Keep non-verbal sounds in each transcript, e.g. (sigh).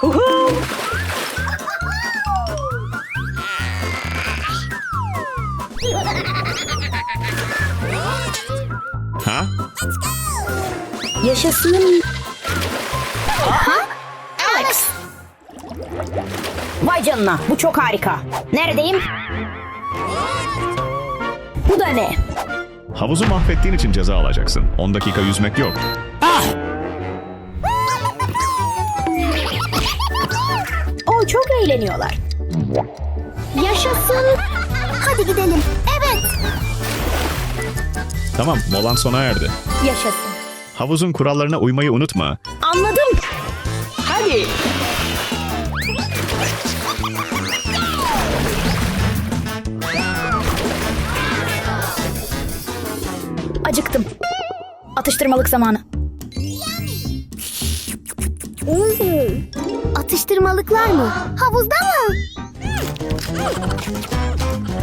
Huhu! Ha? Yaşasın. Alex. Vay canına bu çok harika. Neredeyim? Bu da ne? Havuzu mahvettiğin için ceza alacaksın. 10 dakika yüzmek yok. O eğleniyorlar. Yaşasın. Hadi gidelim. Evet. Tamam, molan sona erdi. Yaşasın. Havuzun kurallarına uymayı unutma. Anladım. Hadi. Acıktım. Atıştırmalık zamanı. Atıştırmalıklar mı? Havuzda mı?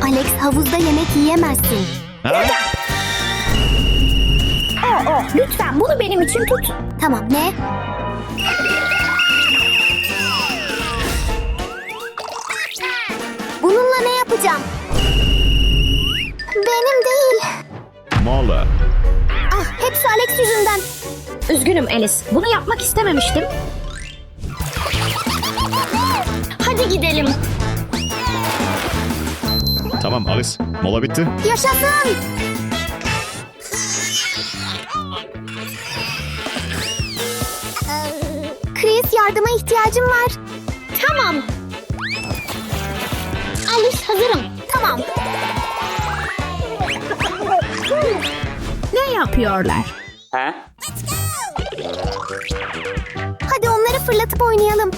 Alex havuzda yemek yiyemezsin. Ha? Oh, oh, lütfen bunu benim için tut. Tamam ne? Bununla ne yapacağım? Benim değil. Mola. Ah hepsi Alex yüzünden. Üzgünüm Alice. Bunu yapmak istememiştim. Hadi gidelim. Tamam Alice, mola bitti. Yaşasın. Chris yardıma ihtiyacım var. Tamam. Alice hazırım. Tamam. Ne yapıyorlar? Ha? Hadi onları fırlatıp oynayalım.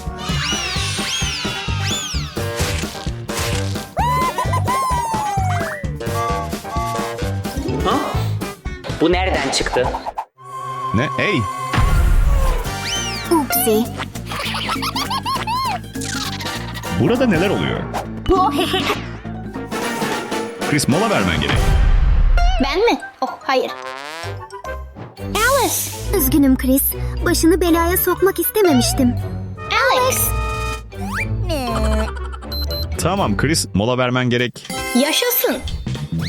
Bu nereden çıktı? Ne? Hey! Upsi. Burada neler oluyor? Bu (laughs) Chris mola vermen gerek. Ben mi? Oh hayır. Alice. Üzgünüm Chris. Başını belaya sokmak istememiştim. Alex. Tamam Chris, mola vermen gerek. yaşasın.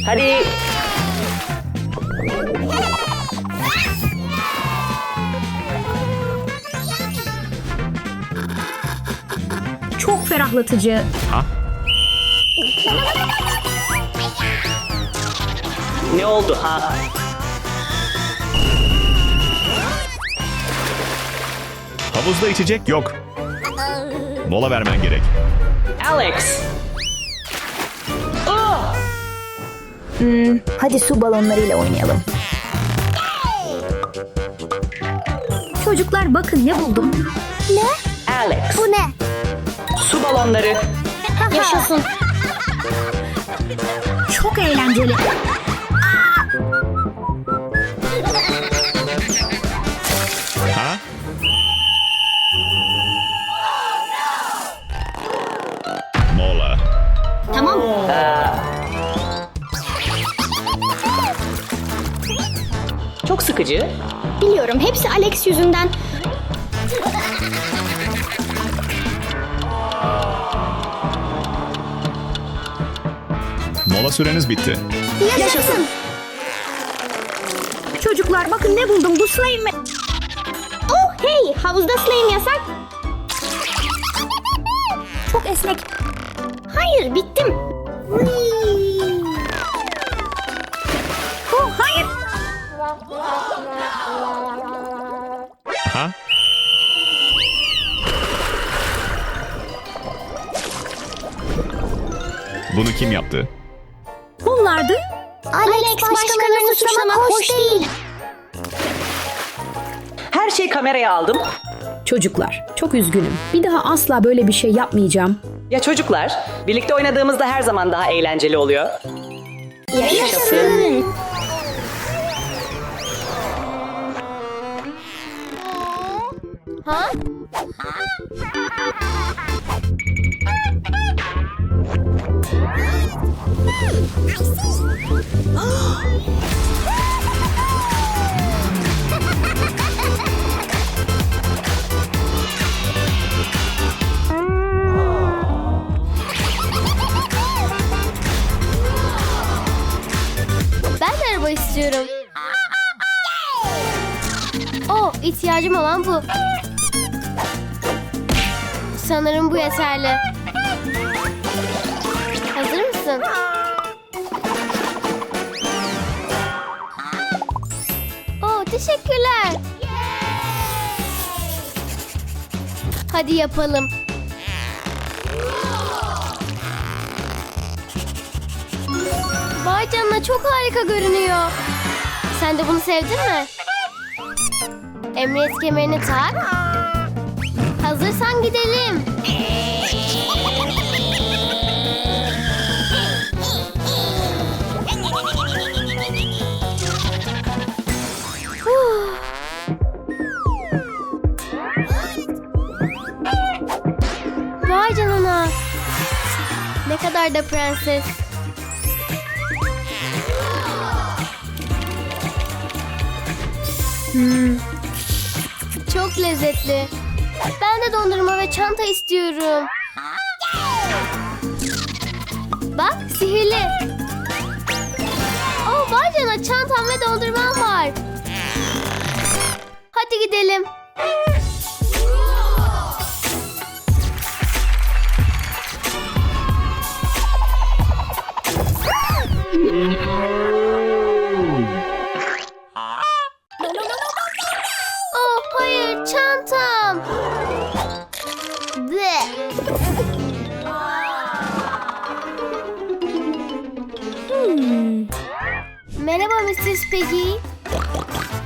Hadi. Ferahlatıcı. Ha? Ne oldu ha? Havuzda içecek yok. Mola vermen gerek. Alex. Hadi su balonlarıyla oynayalım. Çocuklar bakın ne buldum. Ne? Alex. Bu ne? Su balonları. Yaşasın. Çok eğlenceli. Ha? Mola. Tamam. Çok sıkıcı. Biliyorum hepsi Alex yüzünden. Süreniz bitti. Yaşasın. Çocuklar bakın ne buldum. Bu slime. Oh hey havuzda slime yasak. Çok esnek. Hayır bittim. Oh hayır. Ha? Bunu kim yaptı? vardı? Alex, Alex başkalarını suçlamak hoş değil. Her şeyi kameraya aldım. Çocuklar, çok üzgünüm. Bir daha asla böyle bir şey yapmayacağım. Ya çocuklar, birlikte oynadığımızda her zaman daha eğlenceli oluyor. Yaşasın. Ha? Ben araba istiyorum. Oh, ihtiyacım olan bu. Sanırım bu yeterli. Hazır mısın? Teşekkürler. Hadi yapalım. Vay canına çok harika görünüyor. Sen de bunu sevdin mi? Emniyet kemerini tak. Hazırsan gidelim. Ne kadar da prenses. Hmm. Çok lezzetli. Ben de dondurma ve çanta istiyorum. Bak sihirli. Oh vay canına çantam ve dondurmam var. Hadi gidelim. Oh hayır çantam. Bleh. Hmm. Merhaba Mrs. Piggy.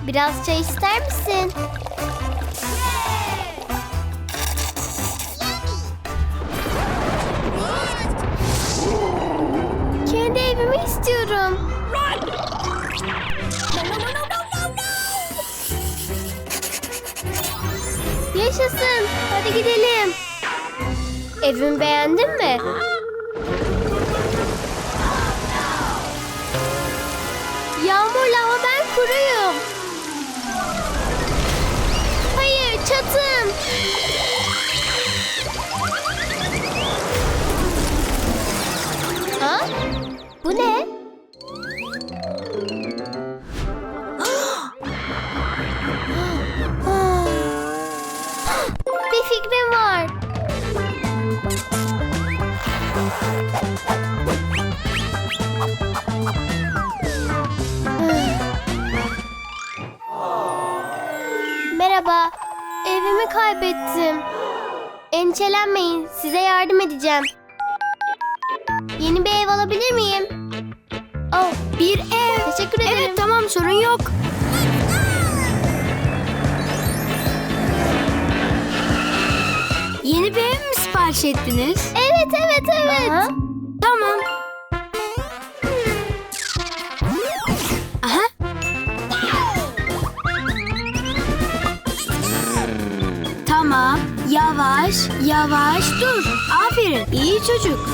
Biraz çay ister misin? Yaşasın. Hadi gidelim. Evimi beğendin mi? Merhaba. Evimi kaybettim. Endişelenmeyin. Size yardım edeceğim. Yeni bir ev alabilir miyim? Oh, bir ev. Teşekkür ederim. Evet, tamam sorun yok. Yeni bir ev mi sipariş ettiniz? Evet, evet, evet. Tamam. Yavaş, yavaş dur. Aferin. İyi çocuk.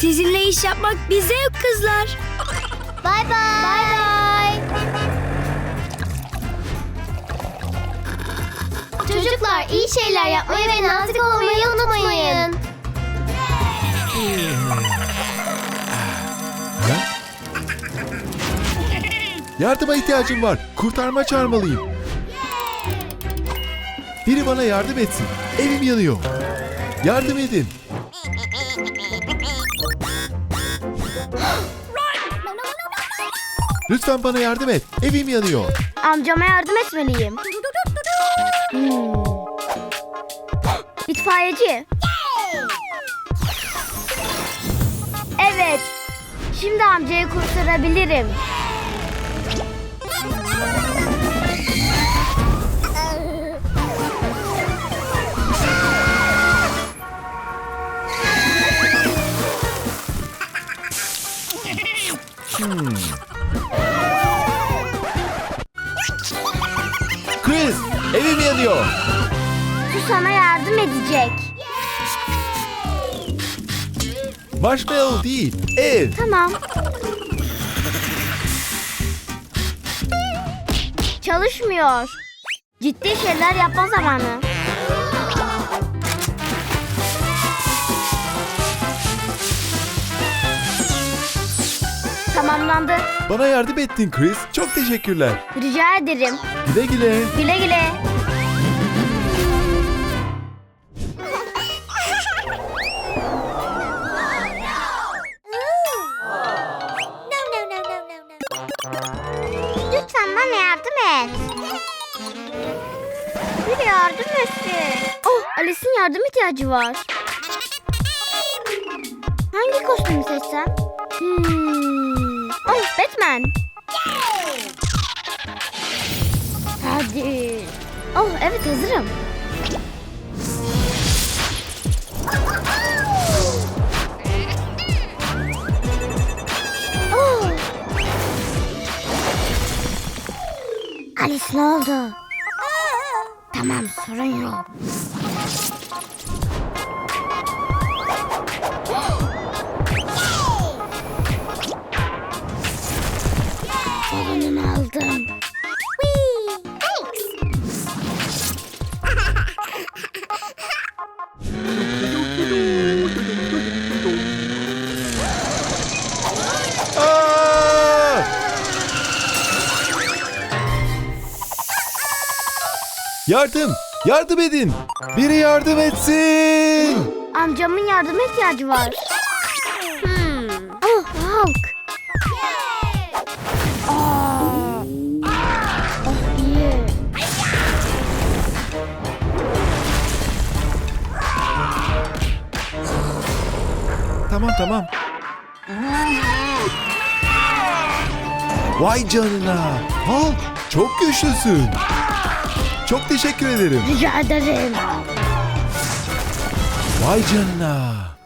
Sizinle iş yapmak bir zevk kızlar. Bye bye. Bye bye. Çocuklar iyi şeyler yapmayı ve nazik olmayı unutmayın. (laughs) Yardıma ihtiyacım var. Kurtarma çağırmalıyım. Biri bana yardım etsin. Evim yanıyor. Yardım edin. Lütfen bana yardım et. Evim yanıyor. Amcama yardım etmeliyim. Hmm. İtfaiyeci. Evet. Şimdi amcayı kurtarabilirim. Chris, evim yanıyor. Su sana yardım edecek. Marshmallow değil, ev. Tamam. Çalışmıyor. Ciddi şeyler yapma zamanı. Tamamlandı. Bana yardım ettin Chris. Çok teşekkürler. Rica ederim. Güle güle. Güle güle. Yardım ihtiyacı var. Hangi kostümü seçsem? Hmm. Oh, Batman. Hadi. Oh evet hazırım. Oh. Alice ne oldu? Tamam sorun yok. Balonunu aldım. Aa! Yardım! Yardım edin! Biri yardım etsin! Amcamın yardıma ihtiyacı var. Hmm. Oh, Hulk. Aa. Oh, iyi. Tamam tamam. Vay canına! Hulk çok güçlüsün. Çok teşekkür ederim. Rica ederim. Vay canına!